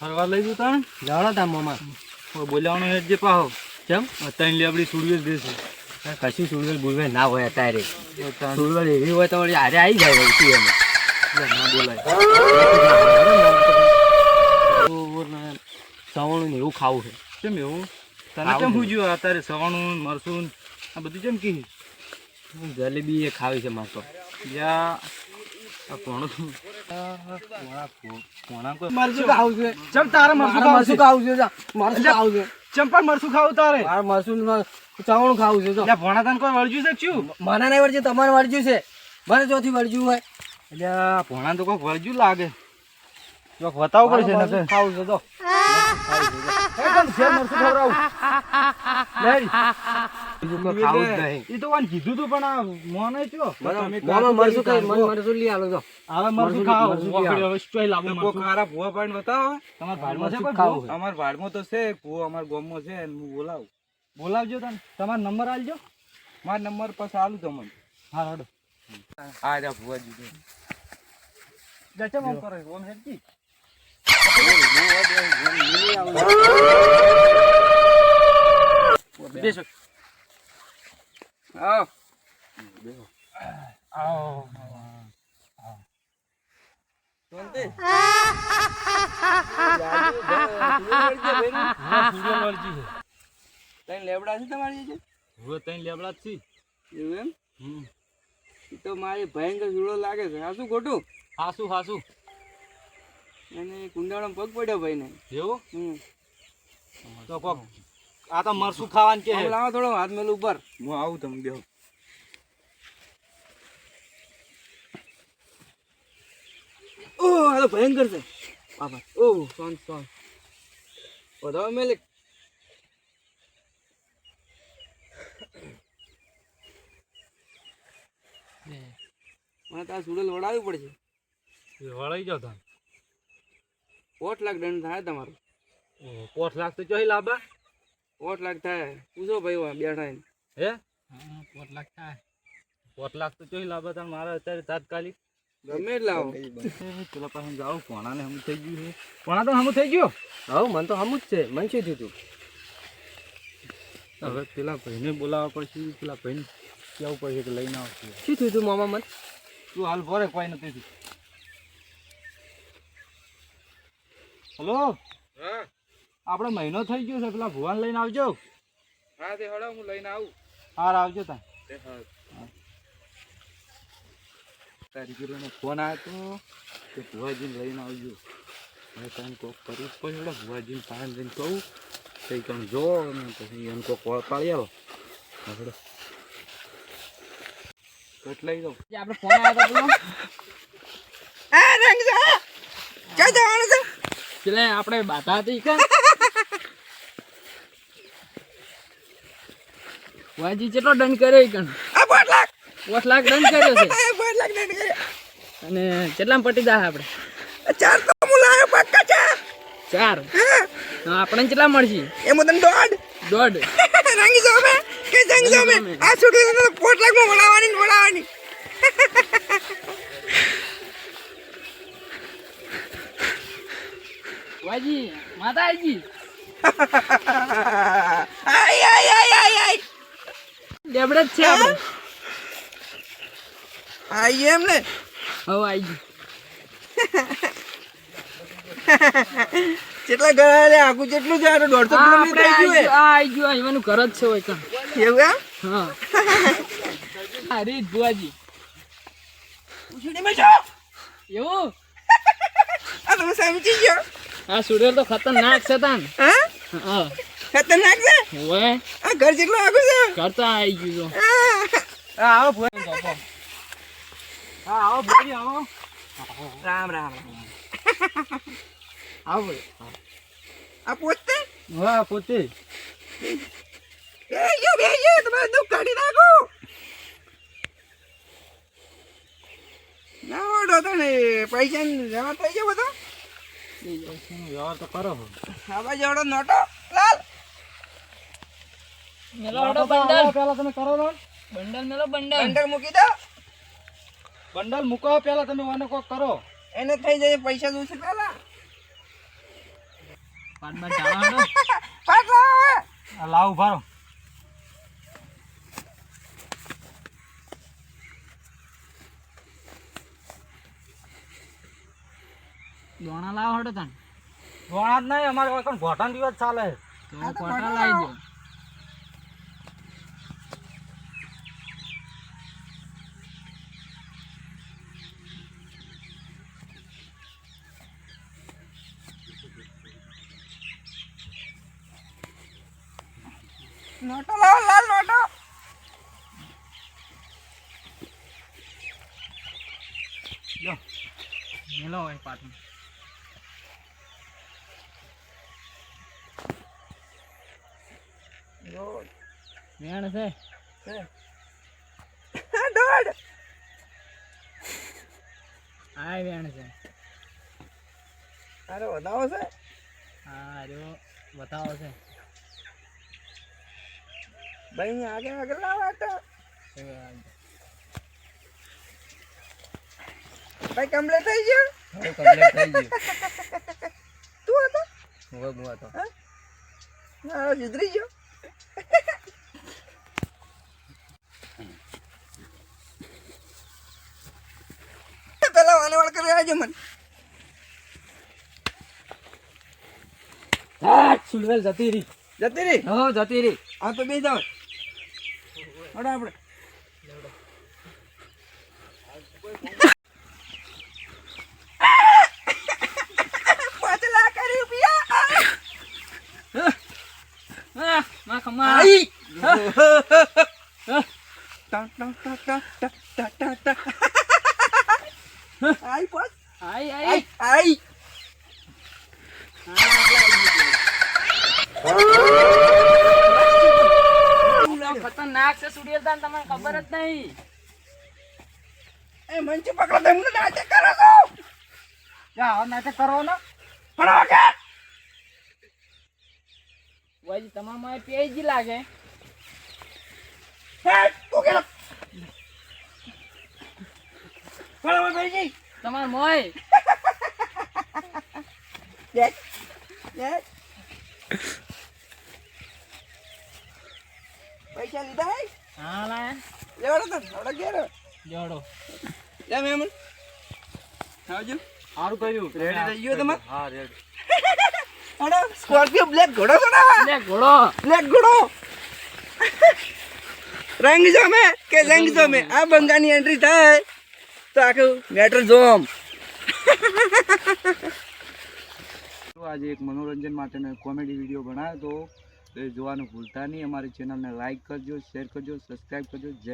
ફરવા લઈ જવું તાણ? જાણો તા મામા. બોલાવાનો હેડ જે પાહો. કેમ અત્યારે લેબડી સુડવી જ દેશે કશું સુડવેલ બુરવેલ ના હોય અત્યારે. સુડવેલ એવી હોય તો હારે આવી જાય વળી તું એમાં. ના બોલાય. સવણું ને એવું ખાવું છે. કેમ એવું? તને કેમ. પૂછ્યું અત્યારે સવાણું મરસું આ બધું કેમ કી જલેબી એ ખાવી છે મારે તો. યા ચંપા મરસું ખાવું તારે મારે મરસું સવણું ખાવું છે ભણા તને કોઈ વળજ્યું છે શું મને નહીં વળજ્યું તમારે વળજ્યું છે મને ચોથી વળજ્યું હોય એટલે ભણા તો કોઈક વળજ્યું લાગે કોઈક બતાવવું પડશે મારે. ખાવું છે તો. બીજું ખાવું જ નહીં. તો વાન કીધું તું પણ મોને મરસું મરસું લઈ આલો હવે મરસું. હવે લાવો ખારા ભૂવા બતાવો. તમારા ભાડમાં છે? અમાર તો છે ભૂવો અમાર ગામમાં છે હું બોલાવું. બોલાવજો તને. તમારો નંબર આલજો. મારો નંબર પાછા આલું તમને હા હડો આ રહ્યા ભૂવાજી છે. જચમ આમ કરો ઓમ હેડકી બેસો. આવો. આવો છે તઈ લેબડા છે તમારી જે? હવે તઈ લેબડા જ છી એવું એમ? હમ તો મારી ભયંકર જુડો લાગે છે. આ શું ખોટું? હાસુ હાસુ અને કુંડાળો પગ પડ્યો ભાઈ ને એવું? હમ. તો કોક આ તો મરસું ખાવાનું કે લાવો થોડો હાથ મેલું ઉપર. હું આવું તમે દેવ ઓહ આ તો ભયંકર છે. બાપા. ઓહ સોન સોન. વધાવો મેલે મને તાર સુડલ વડાવવી પડશે. વળાઈ જાવ તમે. પોટ લાખ દંડ થાય તમારું. પોઠ લાખ તો ચોહી લાભા પોટ લાખ થાય. પૂછો ભાઈ બેઠા. હે? લાખ થાય. પોટ લાખ તો ચોહી લાભા તમે મારા અત્યારે તાત્કાલિક. ગમે જ લાવો પેલા પાસે જાઓ કોણાને હમું થઈ ગયું છે. કોણા તો હમું થઈ ગયો? હા મને તો હમું જ છે મને શું થયું તું? હવે પેલા ભાઈને બોલાવવા પડશે પેલા ભાઈને કહેવું પડશે કે લઈને આવશે. શું થયું તું મામા મને? તું હાલ ભરે કોઈ નથી હલો? હા. આપણે મહિનો થઈ ગયો છે પેલા ભુવાન લઈને આવજો. હા તે હળો હું લઈને આવું. હાર આવજો તા તારી હા ફોન આવ્યો તો કે ભુવાજીને લઈને આવજો. હવે તમે કોક કરવું પછી હળો ભુવાજીને પાસે જઈને કહું. કંઈ તમે જો અને પછી એમ કોક કોળ પાડી આવો. આપણે કોટ લઈ દઉં આપણે ફોન આવ્યો પેલો. પેલે આપણે બાધા હતી કે? વાજી કેટલો દંડ કર્યો કણ? પાંચ લાખ. દંડ કર્યો છે? અને કેટલા પટી જાય આપણે? ચાર તો મુલાય પક્કા ચાર. ચાર? હા, આપણને કેટલા મળશે? એમાં તને દોડ દોઢ. રંગી જો મે કે જંગ જો મે. આ છોડી તો પોટ લાખમાં બોલાવાની બોલાવાની વાજી માતાજી આય આય આય આય આય લેબડે જ છે આપણે. આય એમ ને? હવે આવી ગયું. કેટલા ગયા લે? આખું જેટલું છે આ દોઢસો કિલોમીટર આવી ગયું આ આવી ગયું. આ ઈવાનું ઘર જ છે હોય કણ એવું એમ? હા. હા રીત બુઆજી ઉછળી જો! એવું? આ સમજી ગયો. આ સુડેલ તો ખતરનાક છે તાન. હા? ખતરનાક છે? આ ઘર જેટલું આખું છે? કરતા આવી ગયું તો. હા. હા આવો ભોય હા આવો ભોય આવો. રામ રામ આવો ભોય આ પોતે? હા પોતે. બેજો બેજો તમે દુઃખ કાઢી નાખો. ના ઓડો તને પૈસા જમા થઈ ગયો બધો. વ્યવહાર તો કરો. આવા જેવડો નોટો. લાલ. મેલો હડો બંડલ. પેલા તમે કરો લો બંડલ મેલો બંડલ. બંડલ મૂકી દો. બંડલ મૂકો પેલા તમે વાનો કોક કરો. એને થઈ જાય પૈસા જોશે પેલા પાટ લાવો લાવ ભારો દોણા લાવો હડો તને. દોણા જ નહીં અમારે કોઈ ઘોટાણ દિવસ ચાલે. તો ઘોટા લાવી દો. નોટો લાવો લાલ નોટો. મેલો હોય પાટનું મેણ છે. દોડ. આ વેણ છે. અરે વધાવો છે? હા અરે બતાવો છે. ભાઈ આગળ આગળ લાવો તો. ભાઈ કમ્પ્લીટ થઈ ગયું? કમ્પ્લીટ થઈ ગયું. તું હતો? હવે હું હતો. મારો સુધરી ગયો. પેલા વાને વાળ કરી આવજો મને. સુલવેલ જતી રહી. જતી રહી? હો જતી રહી. આ તો બે જાવ അവിടെ അവിടെ มาขมาตังตังตังตังตังตังตัง ખબર જ નહીં. એ મંચી પકડો તમે મને નાટક કરો છો. જા નાટક કરો ને. પણ ઓકે વાજી તમારમાં પીએચડી લાગે. હે તું કે પણ ભાઈજી. તમાર મોય. દેખ દેખ પૈસા લીધા હે? હા લાય લેવાડો તો આવડો ઘેર. જોડો. લે મેમન. આવજો સારું કર્યું. Ready થઈ ગયું તમારે? હા રેડી અરે સ્કોર્પિયો બ્લેક ઘોડો છે ને ઘોડો. બ્લેક ઘોડો. રંગ જોમે કે રંગ જોમે? આ બંગાની એન્ટ્રી થાય. તો આખું મેટર જોમ. તો આજે એક મનોરંજન માટેનો કોમેડી વીડિયો બનાવ્યો તો એ જોવાનું ભૂલતા નહીં. અમારી ચેનલને લાઈક કરજો શેર કરજો સબસ્ક્રાઈબ કરજો. જય